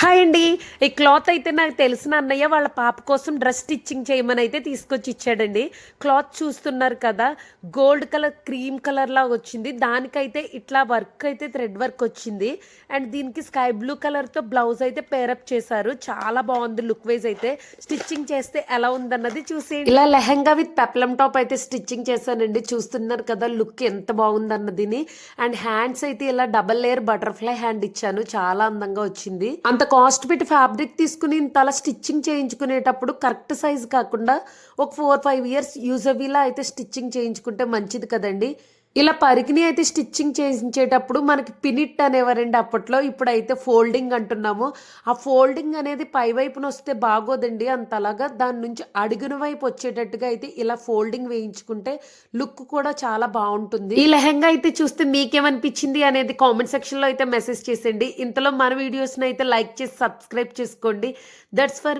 Hi అండి. ఈ cloth అయితే నాకు తెలిసిన అన్నయ్య వాళ్ళ పాప కోసం డ్రెస్ స్టిచ్చింగ్ చేయమని అయితే తీసుకొచ్చి ఇచ్చాడండి. క్లాత్ చూస్తున్నారు కదా గోల్డ్ కలర్ క్రీమ్ కలర్లా వచ్చింది. దానికైతే ఇట్లా వర్క్ అయితే థ్రెడ్ వర్క్ వచ్చింది. అండ్ దీనికి స్కై బ్లూ కలర్తో బ్లౌజ్ అయితే పేరప్ చేశారు. చాలా బాగుంది లుక్ వైజ్ అయితే. స్టిచ్చింగ్ చేస్తే ఎలా ఉందన్నది చూసి ఇలా లెహంగా విత్ పెప్లం టాప్ అయితే స్టిచ్చింగ్ చేశానండి. చూస్తున్నారు కదా లుక్ ఎంత బాగుందన్నదిని. అండ్ హ్యాండ్స్ అయితే ఇలా డబల్ లేయర్ బటర్ఫ్లై హ్యాండ్ ఇచ్చాను. చాలా అందంగా వచ్చింది. అంత కాస్ట్ పెట్టి ఫ్యాబ్రిక్ తీసుకుని తల స్టిచ్చింగ్ చేయించుకునేటప్పుడు కరెక్ట్ సైజ్ కాకుండా ఒక ఫోర్ ఫైవ్ ఇయర్స్ యూజబీలా అయితే స్టిచ్చింగ్ చేయించుకుంటే మంచిది కదండి. ఇలా పరికిని అయితే స్టిచ్చింగ్ చేయించేటప్పుడు మనకి పినిట్ అనేవారండి అప్పట్లో. ఇప్పుడైతే ఫోల్డింగ్ అంటున్నాము. ఆ ఫోల్డింగ్ అనేది పై వైపున వస్తే బాగోదండి. అంతలాగా దాని నుంచి అడుగున వైపు వచ్చేటట్టుగా అయితే ఇలా ఫోల్డింగ్ వేయించుకుంటే లుక్ కూడా చాలా బాగుంటుంది. ఈ లెహంగా అయితే చూస్తే మీకేమనిపించింది అనేది కామెంట్ సెక్షన్లో అయితే మెసేజ్ చేసేయండి. ఇంతలో మన వీడియోస్ని అయితే లైక్ చేసి సబ్స్క్రైబ్ చేసుకోండి. That's for